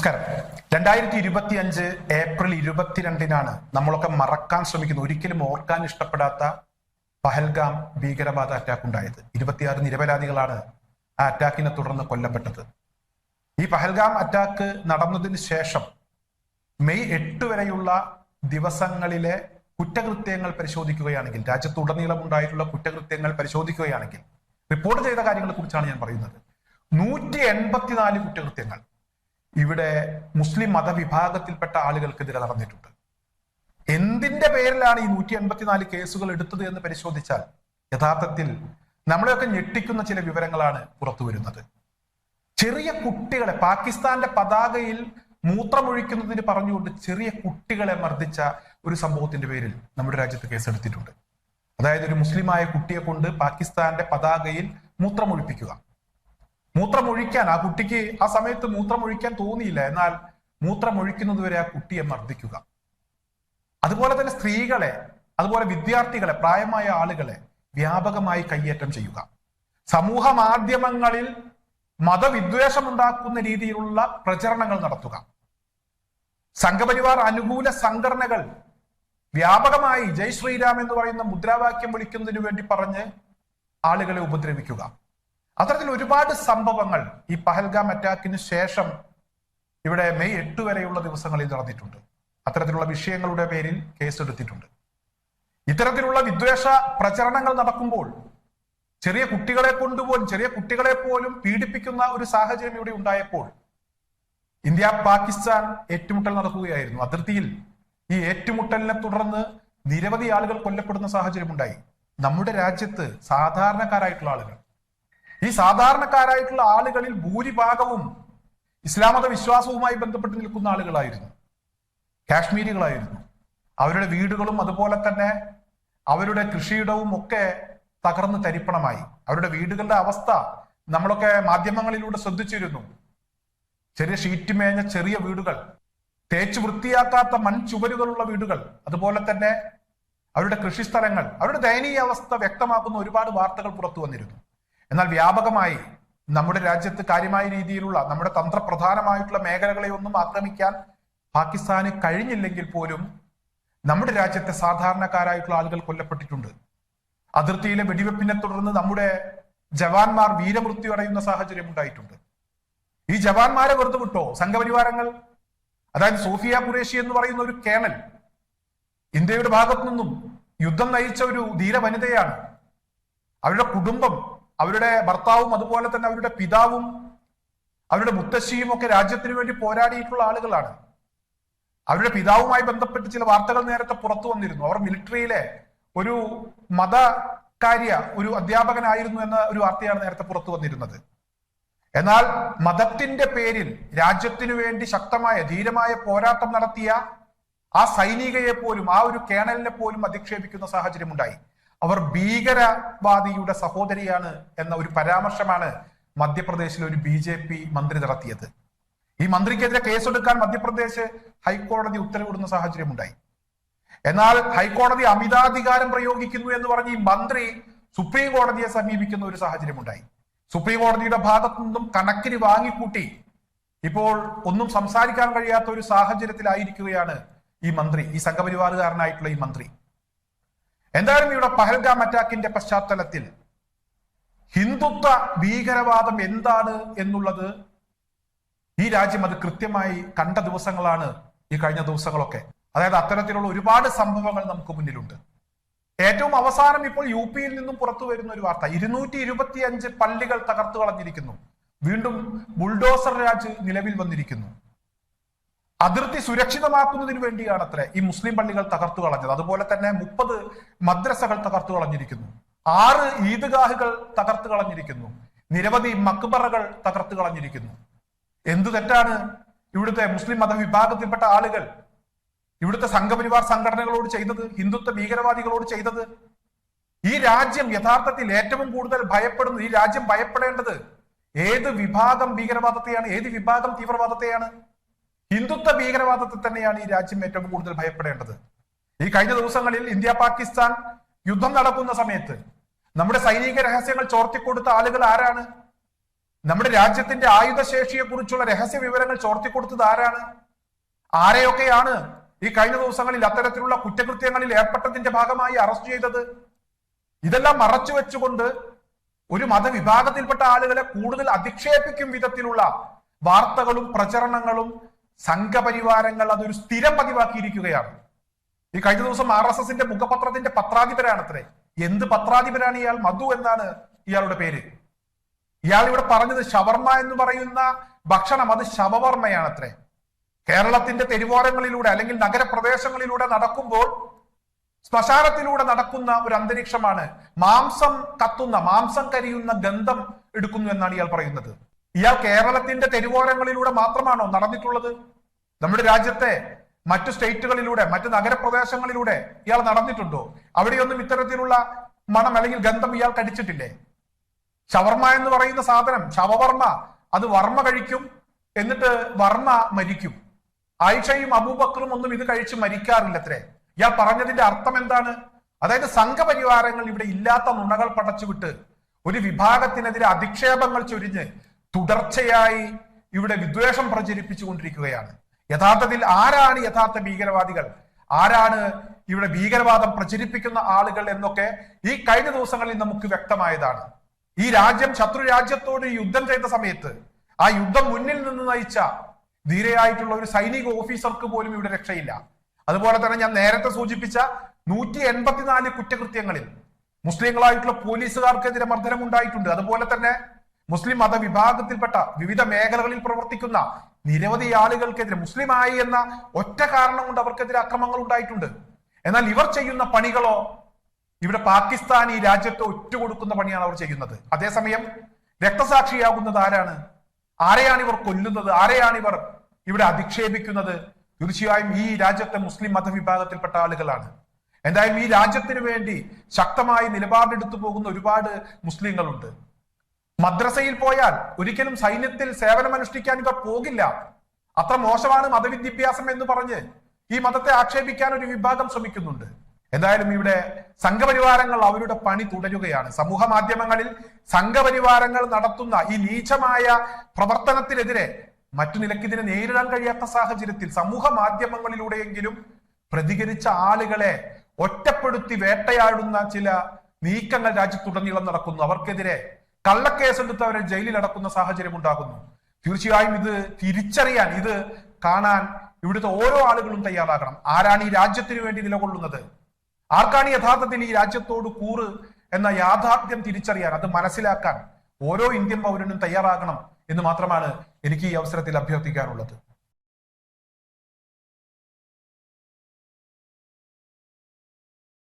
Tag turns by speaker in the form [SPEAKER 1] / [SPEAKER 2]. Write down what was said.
[SPEAKER 1] നമസ്കാരം. രണ്ടായിരത്തി ഇരുപത്തി അഞ്ച് ഏപ്രിൽ ഇരുപത്തിരണ്ടിനാണ് നമ്മളൊക്കെ മറക്കാൻ ശ്രമിക്കുന്ന ഒരിക്കലും ഓർക്കാൻ ഇഷ്ടപ്പെടാത്ത പഹൽഗാം ഭീകരവാദ അറ്റാക്ക് ഉണ്ടായത്. ഇരുപത്തിയാറ് നിരപരാധികളാണ് ആ അറ്റാക്കിനെ തുടർന്ന് കൊല്ലപ്പെട്ടത്. ഈ പഹൽഗാം അറ്റാക്ക് നടന്നതിന് ശേഷം മെയ് എട്ട് വരെയുള്ള ദിവസങ്ങളിലെ കുറ്റകൃത്യങ്ങൾ പരിശോധിക്കുകയാണെങ്കിൽ രാജ്യത്തുടനീളം ഉണ്ടായിട്ടുള്ള കുറ്റകൃത്യങ്ങൾ പരിശോധിക്കുകയാണെങ്കിൽ റിപ്പോർട്ട് ചെയ്ത കാര്യങ്ങളെ കുറിച്ചാണ് ഞാൻ പറയുന്നത്. നൂറ്റി എൺപത്തിനാല് കുറ്റകൃത്യങ്ങൾ. ഇവിടെ മുസ്ലിം മതവിഭാഗത്തിൽപ്പെട്ട ആളുകൾക്കെതിരെ നടന്നിട്ടുണ്ട്. എന്തിന്റെ പേരിലാണ് ഈ നൂറ്റി എൺപത്തിനാല് കേസുകൾ എടുത്തത് എന്ന് പരിശോധിച്ചാൽ യഥാർത്ഥത്തിൽ നമ്മളെയൊക്കെ ഞെട്ടിക്കുന്ന ചില വിവരങ്ങളാണ് പുറത്തു വരുന്നത്. ചെറിയ കുട്ടികളെ പാകിസ്ഥാന്റെ പതാകയിൽ മൂത്രമൊഴിക്കുന്നതിന് പറഞ്ഞുകൊണ്ട് ചെറിയ കുട്ടികളെ മർദ്ദിച്ച ഒരു സംഭവത്തിന്റെ പേരിൽ നമ്മുടെ രാജ്യത്ത് കേസെടുത്തിട്ടുണ്ട്. അതായത് ഒരു മുസ്ലിമായ കുട്ടിയെ കൊണ്ട് പാകിസ്ഥാന്റെ പതാകയിൽ മൂത്രമൊഴിപ്പിക്കുക. മൂത്രമൊഴിക്കാൻ ആ കുട്ടിക്ക് ആ സമയത്ത് മൂത്രമൊഴിക്കാൻ തോന്നിയില്ല. എന്നാൽ മൂത്രമൊഴിക്കുന്നത് വരെ ആ കുട്ടിയെ മർദ്ദിക്കുക. അതുപോലെ തന്നെ സ്ത്രീകളെ അതുപോലെ വിദ്യാർത്ഥികളെ പ്രായമായ ആളുകളെ വ്യാപകമായി കയ്യേറ്റം ചെയ്യുക. സമൂഹ മാധ്യമങ്ങളിൽ മതവിദ്വേഷമുണ്ടാക്കുന്ന രീതിയിലുള്ള പ്രചരണങ്ങൾ നടത്തുക. സംഘപരിവാർ അനുകൂല സംഘടനകൾ വ്യാപകമായി ജയ് ശ്രീരാം എന്ന് പറയുന്ന മുദ്രാവാക്യം വിളിക്കുന്നതിന് വേണ്ടി പറഞ്ഞ് ആളുകളെ ഉപദ്രവിക്കുക. അത്തരത്തിൽ ഒരുപാട് സംഭവങ്ങൾ ഈ പഹൽഗാം അറ്റാക്കിന് ശേഷം ഇവിടെ മെയ് എട്ട് വരെയുള്ള ദിവസങ്ങളിൽ നടന്നിട്ടുണ്ട്. അത്തരത്തിലുള്ള വിഷയങ്ങളുടെ പേരിൽ കേസെടുത്തിട്ടുണ്ട്. ഇത്തരത്തിലുള്ള വിദ്വേഷ പ്രചരണങ്ങൾ നടക്കുമ്പോൾ ചെറിയ കുട്ടികളെ കൊണ്ടുപോലും ചെറിയ കുട്ടികളെ പോലും പീഡിപ്പിക്കുന്ന ഒരു സാഹചര്യം ഇവിടെ ഉണ്ടായപ്പോൾ ഇന്ത്യ പാകിസ്ഥാൻ ഏറ്റുമുട്ടൽ നടക്കുകയായിരുന്നു അതിർത്തിയിൽ ഈ ഏറ്റുമുട്ടലിനെ തുടർന്ന് നിരവധി ആളുകൾ കൊല്ലപ്പെടുന്ന സാഹചര്യം ഉണ്ടായി നമ്മുടെ രാജ്യത്ത് സാധാരണക്കാരായിട്ടുള്ള ആളുകൾ ഈ സാധാരണക്കാരായിട്ടുള്ള ആളുകളിൽ ഭൂരിഭാഗവും ഇസ്ലാമത വിശ്വാസവുമായി ബന്ധപ്പെട്ട് നിൽക്കുന്ന ആളുകളായിരുന്നു. കാശ്മീരികളായിരുന്നു. അവരുടെ വീടുകളും അതുപോലെ തന്നെ അവരുടെ കൃഷിയിടവും ഒക്കെ തകർന്ന് തരിപ്പണമായി. അവരുടെ വീടുകളുടെ അവസ്ഥ നമ്മളൊക്കെ മാധ്യമങ്ങളിലൂടെ ശ്രദ്ധിച്ചിരുന്നു. ചെറിയ ഷീറ്റ് മേഞ്ഞ ചെറിയ വീടുകൾ തേച്ച് വൃത്തിയാക്കാത്ത മൺചുവരുകളുള്ള വീടുകൾ അതുപോലെ തന്നെ അവരുടെ കൃഷിസ്ഥലങ്ങൾ അവരുടെ ദയനീയ അവസ്ഥ വ്യക്തമാക്കുന്ന ഒരുപാട് വാർത്തകൾ പുറത്തു വന്നിരുന്നു. എന്നാൽ വ്യാപകമായി നമ്മുടെ രാജ്യത്ത് കാര്യമായ രീതിയിലുള്ള നമ്മുടെ തന്ത്രപ്രധാനമായിട്ടുള്ള മേഖലകളെ ഒന്നും ആക്രമിക്കാൻ പാകിസ്ഥാന് കഴിഞ്ഞില്ലെങ്കിൽ പോലും നമ്മുടെ രാജ്യത്തെ സാധാരണക്കാരായിട്ടുള്ള ആളുകൾ കൊല്ലപ്പെട്ടിട്ടുണ്ട്. അതിർത്തിയിലെ വെടിവെപ്പിനെ തുടർന്ന് നമ്മുടെ ജവാന്മാർ വീരമൃത്യു അടയുന്ന സാഹചര്യം ഉണ്ടായിട്ടുണ്ട്. ഈ ജവാന്മാരെ വെറുതെ വിട്ടോ സംഘപരിവാരങ്ങൾ അതായത് സോഫിയ ഖുറേഷി എന്ന് പറയുന്ന ഒരു കേണൽ ഇന്ത്യയുടെ ഭാഗത്തു നിന്നും യുദ്ധം നയിച്ച ഒരു ധീര വനിതയാണ് അവരുടെ കുടുംബം അവരുടെ ഭർത്താവും അതുപോലെ തന്നെ അവരുടെ പിതാവും അവരുടെ മുത്തശ്ശിയും ഒക്കെ രാജ്യത്തിന് വേണ്ടി പോരാടിയിട്ടുള്ള ആളുകളാണ്. അവരുടെ പിതാവുമായി ബന്ധപ്പെട്ട് ചില വാർത്തകൾ നേരത്തെ പുറത്തു വന്നിരുന്നു. അവർ മിലിറ്ററിയിലെ ഒരു മതകാര്യ ഒരു അധ്യാപകനായിരുന്നു എന്ന ഒരു വാർത്തയാണ് നേരത്തെ പുറത്തു വന്നിരുന്നത്. എന്നാൽ മതത്തിന്റെ പേരിൽ രാജ്യത്തിനു വേണ്ടി ശക്തമായ ധീരമായ പോരാട്ടം നടത്തിയ ആ സൈനികയെ പോലും ആ ഒരു കേണലിനെ പോലും അധിക്ഷേപിക്കുന്ന സാഹചര്യം ഉണ്ടായി അവർ ഭീകരവാദിയുടെ സഹോദരിയാണ് എന്ന ഒരു പരാമർശമാണ് മധ്യപ്രദേശിലെ ഒരു ബി ജെ പി മന്ത്രി നടത്തിയത്. ഈ മന്ത്രിക്കെതിരെ കേസെടുക്കാൻ മധ്യപ്രദേശ് ഹൈക്കോടതി ഉത്തരവിടുന്ന സാഹചര്യം ഉണ്ടായി എന്നാൽ ഹൈക്കോടതി അമിതാധികാരം പ്രയോഗിക്കുന്നു എന്ന് പറഞ്ഞ് ഈ മന്ത്രി സുപ്രീം കോടതിയെ സമീപിക്കുന്ന ഒരു സാഹചര്യം ഉണ്ടായി സുപ്രീം കോടതിയുടെ ഭാഗത്തു നിന്നും കണക്കിന് വാങ്ങിക്കൂട്ടി ഇപ്പോൾ ഒന്നും സംസാരിക്കാൻ കഴിയാത്ത ഒരു സാഹചര്യത്തിലായിരിക്കുകയാണ് ഈ മന്ത്രി ഈ സംഘപരിവാറുകാരനായിട്ടുള്ള ഈ മന്ത്രി. എന്തായാലും ഇവിടെ പഹൽഗാം അറ്റാക്കിന്റെ പശ്ചാത്തലത്തിൽ ഹിന്ദുത്വ ഭീകരവാദം എന്താണ് എന്നുള്ളത് ഈ രാജ്യം അത് കൃത്യമായി കണ്ട ദിവസങ്ങളാണ് ഈ കഴിഞ്ഞ ദിവസങ്ങളൊക്കെ. അതായത് അത്തരത്തിലുള്ള ഒരുപാട് സംഭവങ്ങൾ നമുക്ക് മുന്നിലുണ്ട്. ഏറ്റവും അവസാനം ഇപ്പോൾ യു പിയിൽ നിന്നും പുറത്തു വരുന്ന ഒരു വാർത്ത. ഇരുന്നൂറ്റി ഇരുപത്തി അഞ്ച് പള്ളികൾ തകർത്തു കളഞ്ഞിരിക്കുന്നു. വീണ്ടും ബുൾഡോസർ രാജ് നിലവിൽ വന്നിരിക്കുന്നു. അതിർത്തി സുരക്ഷിതമാക്കുന്നതിന് വേണ്ടിയാണ് അത്ര ഈ മുസ്ലിം പള്ളികൾ തകർത്തു കളഞ്ഞത്. അതുപോലെ തന്നെ മുപ്പത് മദ്രസകൾ തകർത്തു കളഞ്ഞിരിക്കുന്നു. ആറ് ഈദ്ഗാഹുകൾ തകർത്തു കളഞ്ഞിരിക്കുന്നു. നിരവധി മക്ബറകൾ തകർത്തു കളഞ്ഞിരിക്കുന്നു. എന്തു തെറ്റാണ് ഇവിടുത്തെ മുസ്ലിം മതവിഭാഗത്തിൽപ്പെട്ട ആളുകൾ ഇവിടുത്തെ സംഘപരിവാർ സംഘടനകളോട് ചെയ്തത്? ഹിന്ദുത്വ ഭീകരവാദികളോട് ചെയ്തത്? ഈ രാജ്യം യഥാർത്ഥത്തിൽ ഏറ്റവും കൂടുതൽ ഭയപ്പെടുന്നത് ഈ രാജ്യം ഭയപ്പെടേണ്ടത് ഏത് വിഭാഗം ഭീകരവാദത്തെയാണ്? ഏത് വിഭാഗം തീവ്രവാദത്തെയാണ്? ഹിന്ദുത്വ ഭീകരവാദത്തെ തന്നെയാണ് ഈ രാജ്യം ഏറ്റവും കൂടുതൽ ഭയപ്പെടേണ്ടത്. ഈ കഴിഞ്ഞ ദിവസങ്ങളിൽ ഇന്ത്യ പാകിസ്ഥാൻ യുദ്ധം നടക്കുന്ന സമയത്ത് നമ്മുടെ സൈനിക രഹസ്യങ്ങൾ ചോർത്തിക്കൊടുത്ത ആളുകൾ ആരാണ്? നമ്മുടെ രാജ്യത്തിന്റെ ആയുധശേഷിയെ കുറിച്ചുള്ള രഹസ്യ വിവരങ്ങൾ ചോർത്തിക്കൊടുത്തത് ആരാണ്? ആരെയൊക്കെയാണ് ഈ കഴിഞ്ഞ ദിവസങ്ങളിൽ അത്തരത്തിലുള്ള കുറ്റകൃത്യങ്ങളിൽ ഏർപ്പെട്ടതിന്റെ ഭാഗമായി അറസ്റ്റ് ചെയ്തത്? ഇതെല്ലാം മറച്ചു വെച്ചുകൊണ്ട് ഒരു മതവിഭാഗത്തിൽപ്പെട്ട ആളുകളെ കൂടുതൽ അധിക്ഷേപിക്കും വിധത്തിലുള്ള വാർത്തകളും പ്രചരണങ്ങളും സംഘപരിവാരങ്ങൾ അതൊരു സ്ഥിരം പതിവാക്കിയിരിക്കുകയാണ്. ഈ കഴിഞ്ഞ ദിവസം ആർ എസ് എസിന്റെ മുഖപത്രത്തിന്റെ പത്രാധിപരാണത്രേ. എന്ത് പത്രാധിപരാണ് ഇയാൾ? മധു എന്നാണ് ഇയാളുടെ പേര്. ഇയാൾ ഇവിടെ പറഞ്ഞത് ഷവർമ എന്ന് പറയുന്ന ഭക്ഷണം അത് ശവവർമ്മയാണത്രേ. കേരളത്തിന്റെ തെരുവോരങ്ങളിലൂടെ അല്ലെങ്കിൽ നഗരപ്രദേശങ്ങളിലൂടെ നടക്കുമ്പോൾ ശ്മശാനത്തിലൂടെ നടക്കുന്ന ഒരു അന്തരീക്ഷമാണ് മാംസം കത്തുന്ന മാംസം കരിയുന്ന ഗന്ധം എടുക്കുന്നു എന്നാണ് ഇയാൾ പറയുന്നത്. ഇയാൾ കേരളത്തിന്റെ തെരുവോരങ്ങളിലൂടെ മാത്രമാണോ നടന്നിട്ടുള്ളത്? നമ്മുടെ രാജ്യത്തെ മറ്റു സ്റ്റേറ്റുകളിലൂടെ മറ്റു നഗരപ്രദേശങ്ങളിലൂടെ ഇയാൾ നടന്നിട്ടുണ്ടോ? അവിടെയൊന്നും ഇത്തരത്തിലുള്ള മണം അല്ലെങ്കിൽ ഗന്ധം ഇയാൾ കടിച്ചിട്ടില്ലേ? ഷവർമ എന്ന് പറയുന്ന സാധനം ശവവർമ്മ അത് വർമ്മ കഴിക്കും എന്നിട്ട് വർമ്മ മരിക്കും. ആയിഷയും അബൂബക്കറും ഒന്നും ഇത് കഴിച്ച് മരിക്കാറില്ലത്രേ. ഇയാൾ പറഞ്ഞതിന്റെ അർത്ഥം എന്താണ്? അതായത് സംഘപരിവാരങ്ങൾ ഇവിടെ ഇല്ലാത്ത നുണകൾ പടച്ചുവിട്ട് ഒരു വിഭാഗത്തിനെതിരെ അധിക്ഷേപങ്ങൾ ചൊരിഞ്ഞ് തുടർച്ചയായി ഇവിടെ വിദ്വേഷം പ്രചരിപ്പിച്ചു കൊണ്ടിരിക്കുകയാണ്. യഥാർത്ഥത്തിൽ ആരാണ് യഥാർത്ഥ ഭീകരവാദികൾ? ആരാണ് ഇവിടെ ഭീകരവാദം പ്രചരിപ്പിക്കുന്ന ആളുകൾ എന്നൊക്കെ ഈ കഴിഞ്ഞ ദിവസങ്ങളിൽ നമുക്ക് വ്യക്തമായതാണ്. ഈ രാജ്യം ശത്രു രാജ്യത്തോട് യുദ്ധം ചെയ്ത സമയത്ത് ആ യുദ്ധം മുന്നിൽ നിന്ന് നയിച്ച ധീരയായിട്ടുള്ള ഒരു സൈനിക ഓഫീസർക്ക് പോലും ഇവിടെ രക്ഷയില്ല. അതുപോലെ തന്നെ ഞാൻ നേരത്തെ സൂചിപ്പിച്ച നൂറ്റി എൺപത്തിനാല് കുറ്റകൃത്യങ്ങളിൽ മുസ്ലിങ്ങളായിട്ടുള്ള പോലീസുകാർക്കെതിരെ മർദ്ദനം ഉണ്ടായിട്ടുണ്ട് അതുപോലെ തന്നെ മുസ്ലിം മതവിഭാഗത്തിൽപ്പെട്ട വിവിധ മേഖലകളിൽ പ്രവർത്തിക്കുന്ന നിരവധി ആളുകൾക്കെതിരെ മുസ്ലിമായി എന്ന ഒറ്റ കാരണം കൊണ്ട് അവർക്കെതിരെ അക്രമങ്ങൾ ഉണ്ടായിട്ടുണ്ട്. എന്നാൽ ഇവർ ചെയ്യുന്ന പണികളോ ഇവിടെ പാകിസ്ഥാൻ ഈ രാജ്യത്തെ ഒറ്റുകൊടുക്കുന്ന പണിയാണ് അവർ ചെയ്യുന്നത്. അതേസമയം രക്തസാക്ഷിയാകുന്നത് ആരാണ്? ആരെയാണ് ഇവർ കൊല്ലുന്നത്? ആരെയാണ് ഇവർ ഇവിടെ അധിക്ഷേപിക്കുന്നത്? തീർച്ചയായും ഈ രാജ്യത്തെ മുസ്ലിം മതവിഭാഗത്തിൽപ്പെട്ട ആളുകളാണ്. എന്തായാലും ഈ രാജ്യത്തിന് വേണ്ടി ശക്തമായി നിലപാടെടുത്തു പോകുന്ന ഒരുപാട് മുസ്ലിങ്ങളുണ്ട്. മദ്രസയിൽ പോയാൽ ഒരിക്കലും സൈന്യത്തിൽ സേവനമനുഷ്ഠിക്കാൻ ഇവർ പോകില്ല. അത്ര മോശമാണ് മതവിദ്യാഭ്യാസം എന്ന് പറഞ്ഞ് ഈ മതത്തെ ആക്ഷേപിക്കാൻ ഒരു വിഭാഗം ശ്രമിക്കുന്നുണ്ട്. എന്തായാലും ഇവിടെ സംഘപരിവാരങ്ങൾ അവരുടെ പണി തുടരുകയാണ്. സമൂഹ മാധ്യമങ്ങളിൽ സംഘപരിവാരങ്ങൾ നടത്തുന്ന ഈ നീചമായ പ്രവർത്തനത്തിനെതിരെ മറ്റു നിലയ്ക്ക് ഇതിനെ നേരിടാൻ കഴിയാത്ത സാഹചര്യത്തിൽ സമൂഹ മാധ്യമങ്ങളിലൂടെയെങ്കിലും പ്രതികരിച്ച ആളുകളെ ഒറ്റപ്പെടുത്തി വേട്ടയാടുന്ന ചില നീക്കങ്ങൾ രാജ്യത്തുടനീളം നടക്കുന്നു. അവർക്കെതിരെ കള്ളക്കേസെടുത്ത് അവരെ ജയിലിൽ അടക്കുന്ന സാഹചര്യം ഉണ്ടാകുന്നു. തീർച്ചയായും ഇത് തിരിച്ചറിയാൻ ഇത് കാണാൻ ഇവിടുത്തെ ഓരോ ആളുകളും തയ്യാറാകണം. ആരാണ് ഈ രാജ്യത്തിന് വേണ്ടി നിലകൊള്ളുന്നത്? ആർക്കാണ് യഥാർത്ഥത്തിൽ ഈ രാജ്യത്തോട് കൂറ് എന്ന യാഥാർത്ഥ്യം തിരിച്ചറിയാൻ അത് മനസ്സിലാക്കാൻ ഓരോ ഇന്ത്യൻ പൗരനും തയ്യാറാകണം എന്ന് മാത്രമാണ് എനിക്ക് ഈ അവസരത്തിൽ അഭ്യർത്ഥിക്കാനുള്ളത്.